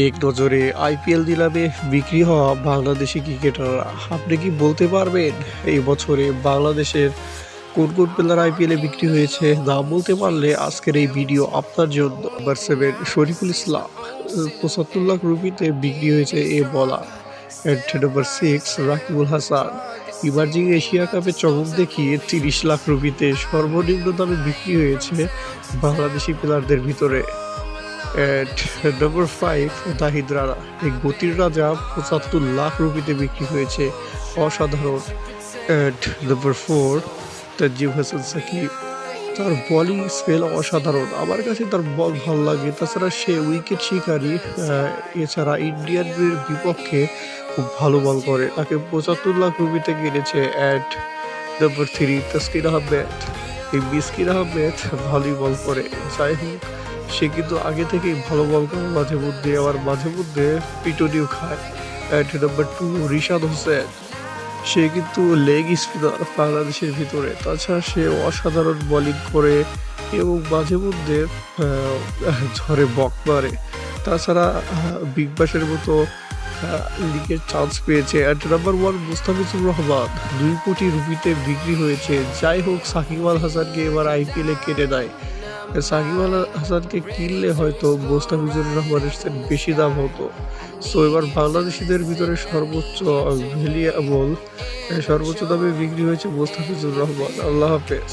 এক নজরে আইপিএল নিলামে বিক্রি হওয়া বাংলাদেশি ক্রিকেটাররা। আপনি কি বলতে পারবেন? এই বছরে বাংলাদেশের কোন কোন প্লেয়ার আইপিএলে বিক্রি হয়েছে নাম বলতে পারলে আজকের এই ভিডিও আপনার জন্য। Number seven Shariful Islam. পঁচাত্তর লাখ রুপিতে বিক্রি হয়েছে এ বলার and number six Rakibul Hasan. Emerging Asia কাপে চমক দেখিয়ে তিরিশ লাখ রুপিতে সর্বনিম্ন দামে বিক্রি হয়েছে বাংলাদেশি প্লেয়ারদের ভিতরে। At number five Nahid Rana এই গতির রাজা পঁচাত্তর লাখ রুপিতে বিক্রি হয়েছে অসাধারণ। At number four Tanzim Hasan Sakib. তার বলিং স্পেল অসাধারণ। আমার কাছে তার বল ভালো লাগে। তাছাড়া সে উইকেট শিকারী এছাড়া ইন্ডিয়ানের বিপক্ষে খুব ভালো বল করে। তাকে পঁচাত্তর লাখ রুপিতে কিনেছে at number three Taskin Ahmed. এই মিসকিন আহমেদ ভালোই বল করে। যাই হোক সে কিন্তু আগে থেকেই ভালো বল করে মাঝে মধ্যে আবার মাঝে মধ্যে পিটুনিও খায়। At number two Rishad Hossain. সে কিন্তু লেগ স্পিনার বাংলাদেশের ভিতরে। তাছাড়া সে অসাধারণ বোলিং করে এবং মাঝে মধ্যে ঝড়ে বক মারে। তাছাড়া বিগ বাসের মতো লিগের চান্স পেয়েছে। At number one Mustafizur Rahman. দুই কোটি রুপিতে বিক্রি হয়েছে। যাই হোক, সাকিব আল হাসানকে এবার আইপিএলে কেটে নেয় সাকিব আল হাসানকে কিনলে হয়তো মোস্তাফিজুর রহমানের চেয়ে বেশি দাম হতো। সো এবার বাংলাদেশিদের ভিতরে সর্বোচ্চ ভ্যালিয়েবল সর্বোচ্চ দামে বিক্রি হয়েছে মোস্তাফিজুর রহমান। আল্লাহ হাফেজ।